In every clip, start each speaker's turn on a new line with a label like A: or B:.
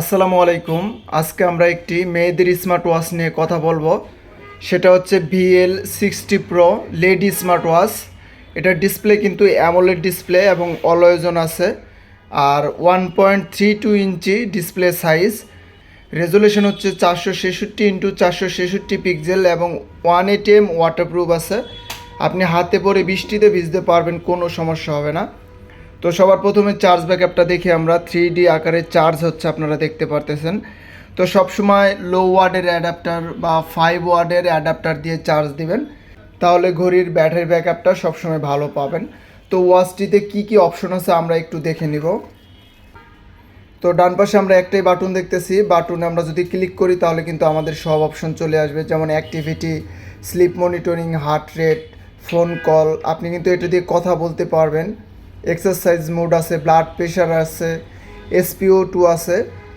A: আসসালামু আলাইকুম। আজকে আমরা একটি মেয়েদের স্মার্ট ওয়াচ নিয়ে কথা বলব। সেটা হচ্ছে VL sixty pro lady smart watch এটার ডিসপ্লে কিন্তু অ্যামোলেড ডিসপ্লে এবং অলয়োজন আছে। আর one point three two inch display size resolution হচ্ছে চারশো ছেষট্টি ইন্টু চারশো ছেষট্টি পিক্সেল এবং ওয়ান এটিএম ওয়াটারপ্রুফ আছে। আপনি হাতে পরে বৃষ্টিতে ভিজতে পারবেন, কোনো সমস্যা হবে না। তো সবার প্রথমে চার্জ ব্যাকআপটা দেখি আমরা। থ্রি ডি আকারে চার্জ হচ্ছে আপনারা দেখতে পারতেছেন। তো সবসময় লো ওয়ার্ডের অ্যাডাপ্টার বা ফাইভ ওয়ার্ডের অ্যাডাপ্টার দিয়ে চার্জ দিবেন। তাহলে ঘড়ির ব্যাটারি ব্যাকআপটা সবসময় ভালো পাবেন। তো ওয়াচটিতে কি কি অপশন আছে আমরা একটু দেখে নিব। তো ডান পাশে আমরা একটাই বাটন দেখতেছি। বাটনে আমরা যদি ক্লিক করি তাহলে কিন্তু আমাদের সব অপশন চলে আসবে। যেমন activity sleep monitoring heart rate phone call আপনি কিন্তু এটা দিয়ে কথা বলতে পারবেন। এক্সারসাইজ মোড আছে ব্লাড প্রেশার আছে এসপিও টু আছে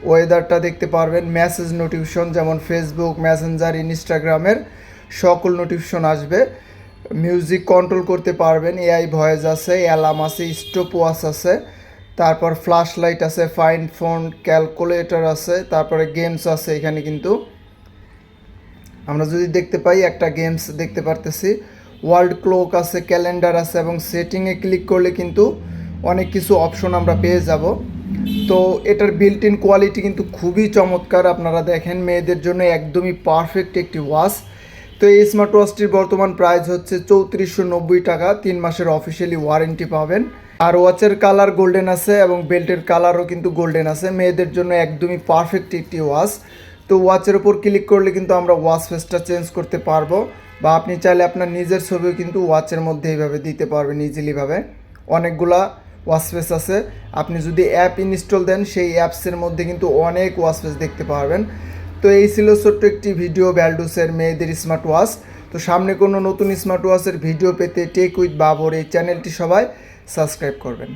A: ওয়েদারটা দেখতে পারবেন মেসেজ নোটিফিকেশন যেমন ফেসবুক মেসেঞ্জার ইনস্টাগ্রামের সকল নোটিফিকেশন আসবে। মিউজিক কন্ট্রোল করতে পারবেন এআই ভয়েস আছে অ্যালার্ম আছে স্টপ ওয়াচ আছে, তারপর ফ্ল্যাশ লাইট আছে ফাইন ফোন ক্যালকুলেটর আছে, তারপরে গেমস আছে, এখানে কিন্তু। আমরা যদি দেখতে পাই, একটা গেমস দেখতে পারতেছি। ওয়ার্ল্ড ক্লক আছে, ক্যালেন্ডার আছে এবং সেটিংয়ে ক্লিক করলে কিন্তু অনেক কিছু অপশন আমরা পেয়ে যাব। তো এটার বিল্ট ইন কোয়ালিটি কিন্তু খুবই চমৎকার। আপনারা দেখেন মেয়েদের জন্য একদমই পারফেক্ট একটি ওয়াচ তো এই স্মার্ট ওয়াচটির বর্তমান প্রাইস হচ্ছে চৌত্রিশশো নব্বই টাকা। তিন মাসের অফিসিয়ালি ওয়ারেন্টি পাবেন। আর ওয়াচের কালার গোল্ডেন আছে এবং বেল্টের কালারও কিন্তু গোল্ডেন আছে। মেয়েদের জন্য একদমই পারফেক্ট একটি ওয়াচ তো ওয়াচের উপর ক্লিক করলে কিন্তু আমরা ওয়াচ ফেসটা চেঞ্জ করতে পারব বা আপনি চাইলে আপনার নিজের ছবিও কিন্তু ওয়াচের মধ্যে এইভাবে দিতে পারবেন ইজিলিভাবে অনেকগুলা ওয়াচ ফেস আছে। আপনি যদি অ্যাপ ইনস্টল দেন, সেই অ্যাপসের মধ্যে কিন্তু অনেক ওয়াচ ফেস দেখতে পারবেন। তো এই ছিল ছোট্ট একটি ভিডিও ভ্যালডুসের মেয়েদের স্মার্ট ওয়াচ তো সামনে কোনো নতুন স্মার্ট ওয়াচের ভিডিও পেতে টেক উইথ বাবর এই চ্যানেলটি সবাই সাবস্ক্রাইব করবেন।